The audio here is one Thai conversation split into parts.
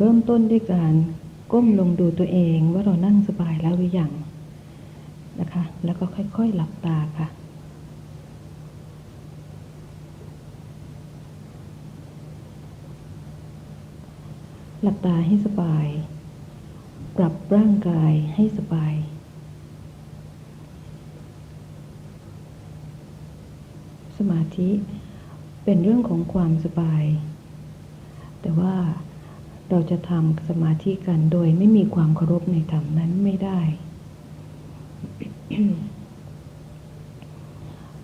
เริ่มต้นด้วยการก้มลงดูตัวเองว่าเรานั่งสบายแล้วหรือยังนะคะ แล้วก็ค่อยๆหลับตาค่ะ หลับตาให้สบาย ปรับร่างกายให้สบายสมาธิเป็นเรื่องของความสบาย แต่ว่า เราจะทำสมาธิกันโดยไม่มีความเคารพในธรรมนั้นไม่ได้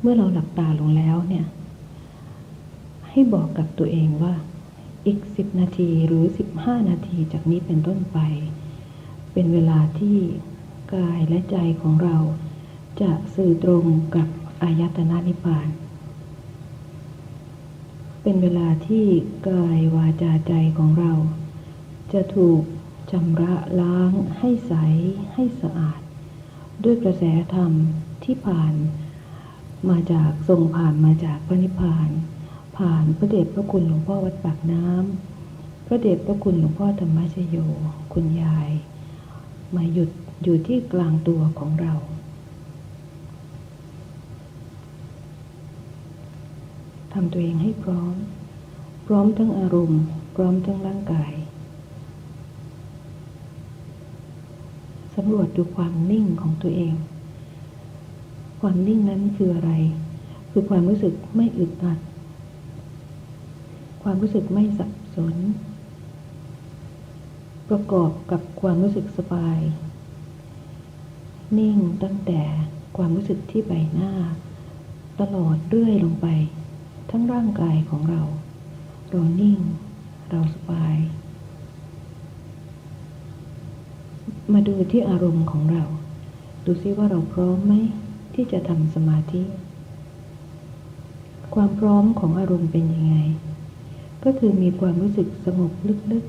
เมื่อเราหลับตาลงแล้วเนี่ย ให้บอกกับตัวเองว่าอีกสิบนาทีหรือสิบห้านาทีจากนี้เป็นต้นไป เป็นเวลาที่กายและใจของเราจะสื่อตรงกับอายตนะนิพพาน เป็นเวลาที่กายวาจาใจของเรา จะถูกชำระล้างให้ใสให้สะอาด ด้วยกระแสธรรมที่ผ่าน มาจากทรงผ่านมาจากพระนิพพาน ผ่านพระเดชพระคุณหลวงพ่อวัดปากน้ำพระเดชพระคุณหลวงพ่อธรรมชโย คุณยาย มาหยุดอยู่ที่กลางตัวของเราทำตัวเองให้พร้อม พร้อมทั้งอารมณ์ พร้อมทั้งร่างกาย สำรวจดูความนิ่งของตัวเอง ความนิ่งนั้นคืออะไร คือความรู้สึกไม่อึดอัด ความรู้สึกไม่สับสน ประกอบกับความรู้สึกสบาย นิ่งตั้งแต่ความรู้สึกที่ใบหน้า ตลอดเรื่อยลงไป ทั้งร่างกายของเรา เรานิ่ง เราสบาย มาดูที่อารมณ์ของเรา ดูซิว่าเราพร้อมไหมที่จะทำสมาธิ ความพร้อมของอารมณ์เป็นยังไง ก็คือมีความรู้สึกสงบลึก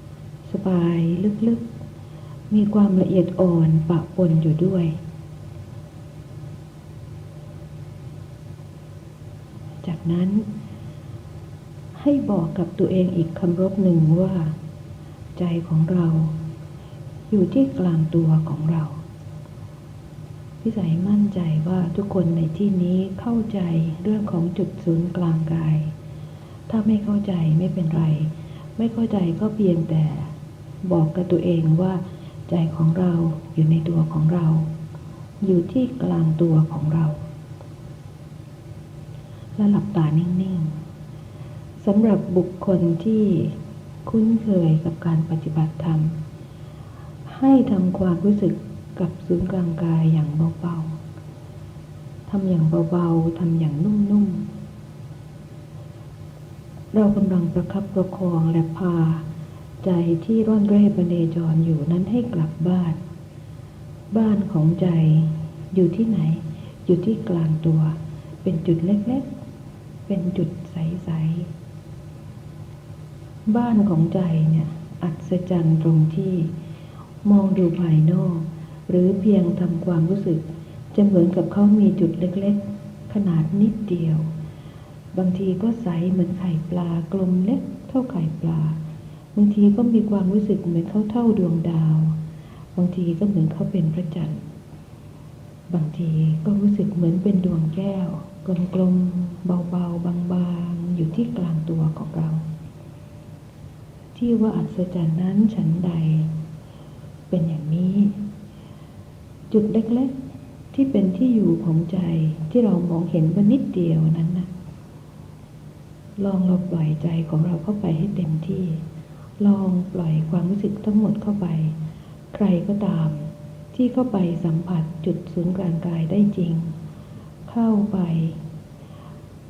ๆ สบายลึกๆ มีความละเอียดอ่อนปะปนอยู่ด้วย จากนั้นให้บอกกับตัวเองอีกคำรบหนึ่งว่า ใจของเรา อยู่ที่กลางตัวของเราพี่สายมั่นใจว่าทุกคนในที่นี้เข้าใจเรื่องของจุดศูนย์กลางกาย ถ้าไม่เข้าใจไม่เป็นไร ไม่เข้าใจก็เพียงแต่ บอกกับตัวเองว่า ใจของเราอยู่ในตัวของเรา อยู่ที่กลางตัวของเรา และหลับตานิ่งๆสำหรับบุคคลที่คุ้นเคยกับการปฏิบัติธรรม ให้ทำความรู้สึกกับศูนย์กลางกายอย่างเบาๆทำอย่างเบาๆทำอย่างนุ่มๆ เรากำลังประคับประคองและพา ใจที่ร่อนเร่บเนจรอยู่นั้นให้กลับบ้าน บ้านของใจอยู่ที่ไหน อยู่ที่กลางตัว เป็นจุดเล็กๆ เป็นจุดใสๆ บ้านของใจเนี่ยอัศจรรย์ตรงที่ มองดูภายนอก หรือเพียงทำความรู้สึก จะเหมือนกับเขามีจุดเล็กๆ ขนาดนิดเดียว บางทีก็ใสเหมือนไข่ปลากลมเล็กเท่าไข่ปลา บางทีก็มีความรู้สึกเหมือนเขาเท่าดวงดาว บางทีก็เหมือนเขาเป็นพระจันทร์ บางทีก็รู้สึกเหมือนเป็นดวงแก้ว กลมๆ เบาๆ บางๆ อยู่ที่กลางตัวของเราที่ว่าอัศจรรย์นั้นฉันใด เป็นอย่างนี้ จุดเล็กๆ ที่เป็นที่อยู่ของใจที่เรามองเห็นว่านิดเดียวนั้นนะลองเราปล่อยใจของเราเข้าไปให้เต็มที่ ลองปล่อยความรู้สึกทั้งหมดเข้าไป ใครก็ตาม ที่เข้าไปสัมผัสจุดศูนย์กลางกายได้จริง เข้าไป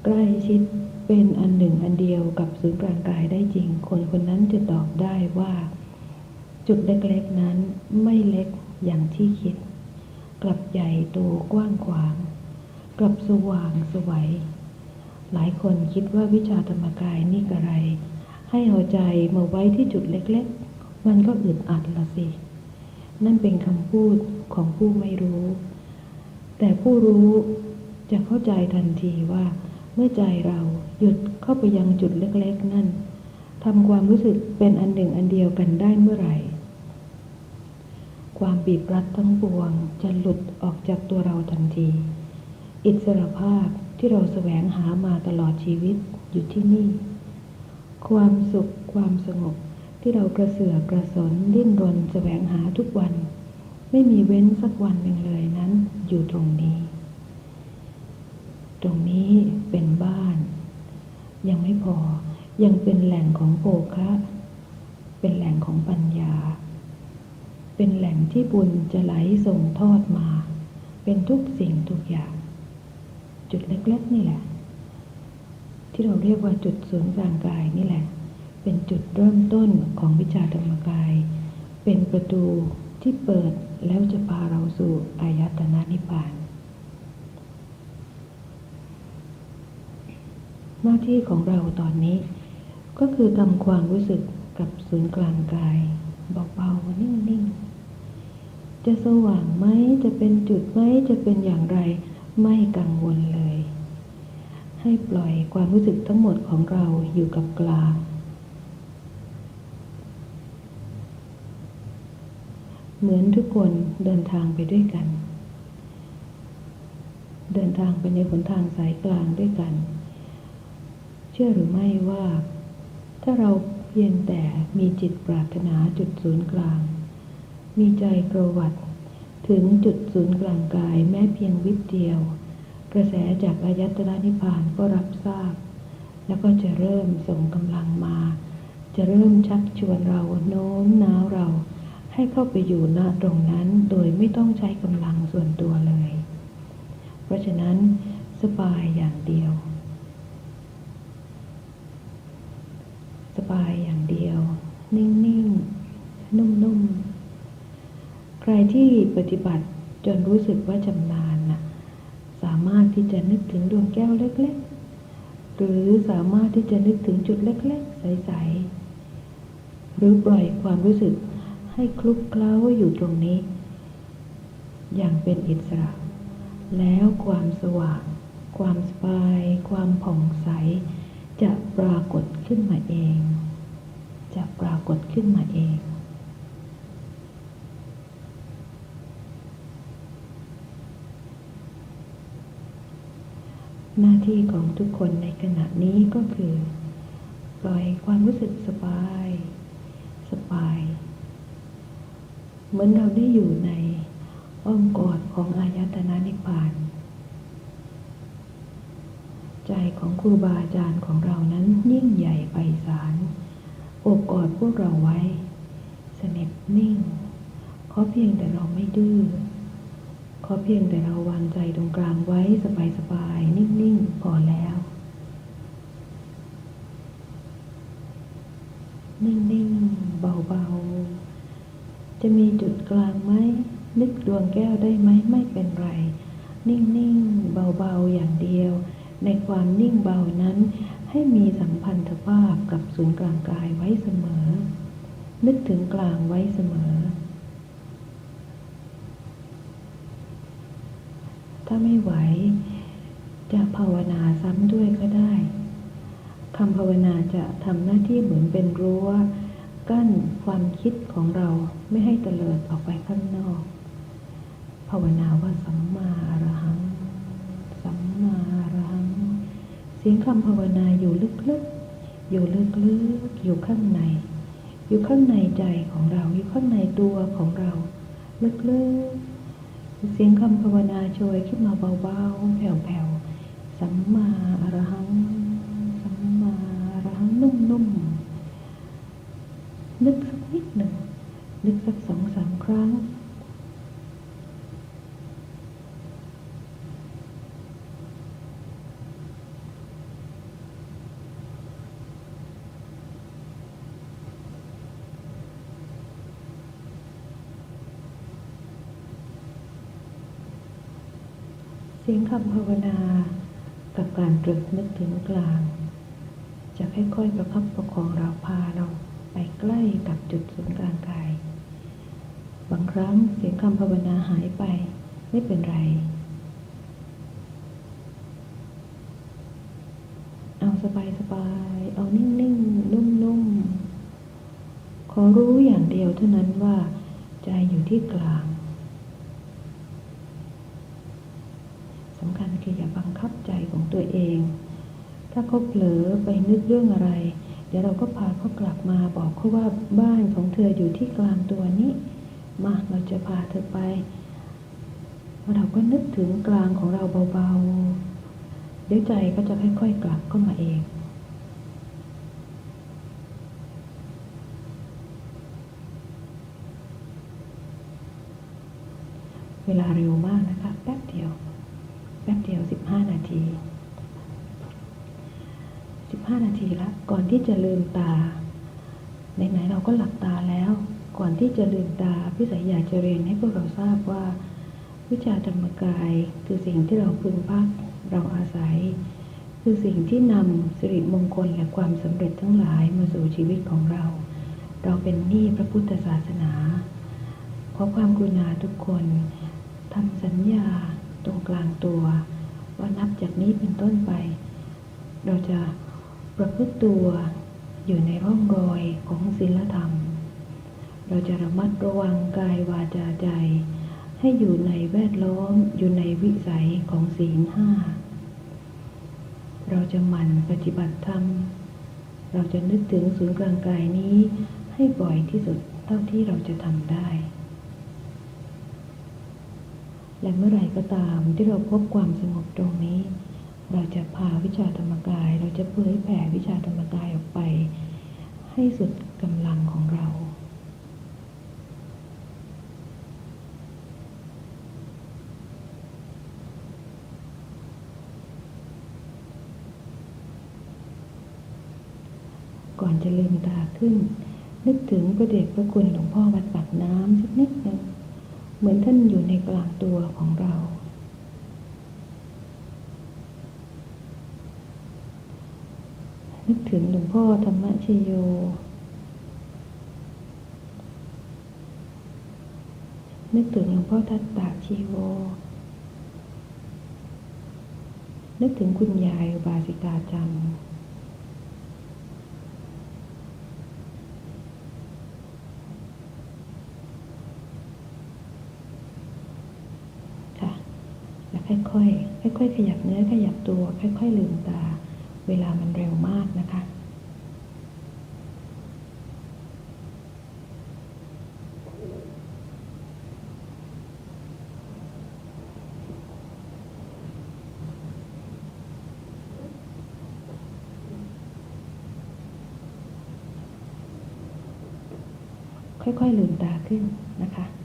ใกล้ชิดเป็นอันหนึ่งอันเดียวกับศูนย์กลางกายได้จริง คนคนนั้นจะตอบได้ว่า จุดเล็กๆนั้นไม่เล็กอย่างที่คิด กลับใหญ่โตกว้างขวาง กลับสว่างสวัยหลายคนคิดว่าวิชาธรรมกายนี่กระไร ให้เอาใจมาไว้ที่จุดเล็กๆ มันก็อึดอัดละสิ นั่นเป็นคำพูดของผู้ไม่รู้ แต่ผู้รู้จะเข้าใจทันทีว่า เมื่อใจเราหยุดเข้าไปยังจุดเล็กๆ นั่นทำความรู้สึกเป็นอันหนึ่งอันเดียวกันได้เมื่อไหร่ ความบีบรัดทั้งปวงจะหลุดออกจากตัวเราทันที อิสรภาพที่เราแสวงหามาตลอดชีวิตอยู่ที่นี่ ความสุขความสงบที่เรากระเสือกกระสนดิ้นรนแสวงหาทุกวัน ไม่มีเว้นสักวันหนึ่งเลยนั้นอยู่ตรงนี้ ตรงนี้เป็นบ้าน ยังไม่พอยังเป็นแหล่งของโภคะ เป็นแหล่งของปัญญา เป็นแหล่งที่บุญจะไหลส่งทอดมา เป็นทุกสิ่งทุกอย่าง จุดเล็กๆนี่แหละ ที่เราเรียกว่าจุดศูนย์กลางกายนี่แหละ เป็นจุดเริ่มต้นของวิชาธรรมกาย เป็นประตูที่เปิดแล้วจะพาเราสู่อายตนะนิพพาน หน้าที่ของเราตอนนี้ ก็คือทำความรู้สึกกับศูนย์กลางกายเบาๆนิ่งๆ จะสว่างไหมจะเป็นจุดไหมจะเป็นอย่างไร ไม่กังวลเลย ให้ปล่อยความรู้สึกทั้งหมดของเราอยู่กับกลางเหมือนทุกคนเดินทางไปด้วยกัน เดินทางไปในหนทางสายกลางด้วยกัน เชื่อหรือไม่ว่า ถ้าเราเพียงแต่มีจิตปรารถนาจุดศูนย์กลาง มีใจกระวัดถึงจุดศูนย์กลางกายแม้เพียงวิบเดียว กระแสจากอายตนะนิพพานก็รับทราบ แล้วก็จะเริ่มส่งกำลังมา จะเริ่มชักชวนเราโน้มน้าวเรา ให้เข้าไปอยู่ณตรงนั้นโดยไม่ต้องใช้กำลังส่วนตัวเลย เพราะฉะนั้นสบายอย่างเดียว สบายอย่างเดียว นิ่งๆ นุ่มๆ ใคร ที่ปฏิบัติจนรู้สึกว่าชำนาญนะสามารถที่จะนึกถึงดวงแก้วเล็กๆ หรือสามารถที่จะนึกถึงจุดเล็กๆ ใสๆ หรือปล่อยความรู้สึกให้คลุกเคล้าอยู่ตรงนี้ อย่างเป็นอิสระ แล้วความสว่าง ความสบาย ความผ่องใส จะปรากฏขึ้นมาเอง จะปรากฏขึ้นมาเอง หน้าที่ของทุกคนในขณะนี้ก็คือ ปล่อยความรู้สึกสบาย สบาย เหมือนเราได้อยู่ในอ้อมกอดของอายตนะนิพพาน ใจของครูบาอาจารย์ของเรานั้นยิ่งใหญ่ไพศาลโอบกอดพวกเราไว้ สนิทนิ่ง ขอเพียงแต่เราไม่ดื้อ อเพียงแต่เราวางใจตรงกลางไว้สบายๆ นิ่งๆพอแล้ว นิ่งๆ เบาๆ จะมีจุดกลางไหมนึกดวงแก้วได้ไหมไม่เป็นไร นิ่งๆ เบาๆ อย่างเดียว ในความนิ่งเบานั้น ให้มีสัมพันธภาพกับศูนย์กลางกายไว้เสมอ นึกถึงกลางไว้เสมอ ถ้าไม่ไหว จะภาวนาซ้ำด้วยก็ได้คำภาวนาจะทำหน้าที่เหมือนเป็นรั้วกั้นความคิดของเราไม่ให้เตลิดออกไปข้างนอก ภาวนาว่าสัมมาอรหัง สัมมาอรหัง เสียงคำภาวนาอยู่ลึกๆ อยู่ลึกๆ อยู่ข้างใน อยู่ข้างในใจของเรา อยู่ข้างในตัวของเรา ลึกๆ เสียงคำภาวนาโชยขึ้นมาเบาๆ แผ่วๆ สัมมาอรหัง สัมมาอรหังนุ่มๆ นึกสักนิดหนึ่ง นึกสักสองสามครั้ง เสียงคำภาวนากับการตรึกนึกถึงกลาง จะค่อยๆประคับประคองเราพาเราไปใกล้กับจุดศูนย์กลางกาย บางครั้งเสียงคำภาวนาหายไปไม่เป็นไร เอาสบายๆเอานิ่งๆ นุ่มๆ ขอรู้อย่างเดียวเท่านั้นว่าใจอยู่ที่กลางสำคัญคืออย่าบังคับใจของตัวเอง ถ้า เขาเผลอไปนึกเรื่องอะไร เดี๋ยวเราก็พาเขากลับมาบอกเขาว่าบ้านของเธออยู่ที่กลางตัวนี้ มาเราจะพาเธอไป เราก็นึกถึงกลางของเราเบาๆ เดี๋ยวใจก็จะค่อยๆกลับเข้ามาเองเวลาเร็วมากนะคะ แป๊บเดียว แป๊บเดียว 15 นาที 15 นาทีละก่อนที่จะลืมตาไหนๆเราก็หลับตาแล้ว ก่อนที่จะลืมตาพี่สายอยากจะเรียนให้พวกเราทราบว่า วิชาธรรมกายคือสิ่งที่เราพึงพักเราอาศัย คือสิ่งที่นำสิริมงคลและความสำเร็จทั้งหลายมาสู่ชีวิตของเรา เราเป็นหนี้พระพุทธศาสนาขอความกรุณาทุกคนทำสัญญาตรงกลางตัว ว่านับจากนี้เป็นต้นไป เราจะ ประพฤติตัวอยู่ในร่องรอยของศีลธรรม เราจะระมัดระวังกายวาจาใจ ให้อยู่ในแวดล้อมอยู่ในวิสัยของศีลห้า เราจะหมั่นปฏิบัติธรรม เราจะนึกถึงศูนย์กลางกายนี้ให้บ่อยที่สุดเท่าที่เราจะทำได้ และเมื่อไหร่ก็ตามที่เราพบความสงบตรงนี้ เราจะพาวิชาธรรมกาย เราจะเผยแผ่วิชาธรรมกายออกไป ให้สุดกำลังของเราก่อนจะลืมตาขึ้น นึกถึงพระเดชพระคุณหลวงพ่อวัดปากน้ำสักนิดหนึ่งเหมือนท่านอยู่ในกลางตัวของเรา นึกถึงหลวงพ่อธรรมชโย นึกถึงหลวงพ่อทัตตาชีโว นึกถึงคุณยายบาสิกาจันทร์ค่ะ แล้วค่อยๆ ค่อยๆ ขยับเนื้อขยับตัว ค่อยๆ ลืมตา เวลามันเร็วมากนะคะ ค่อยๆลืมตาขึ้นนะคะ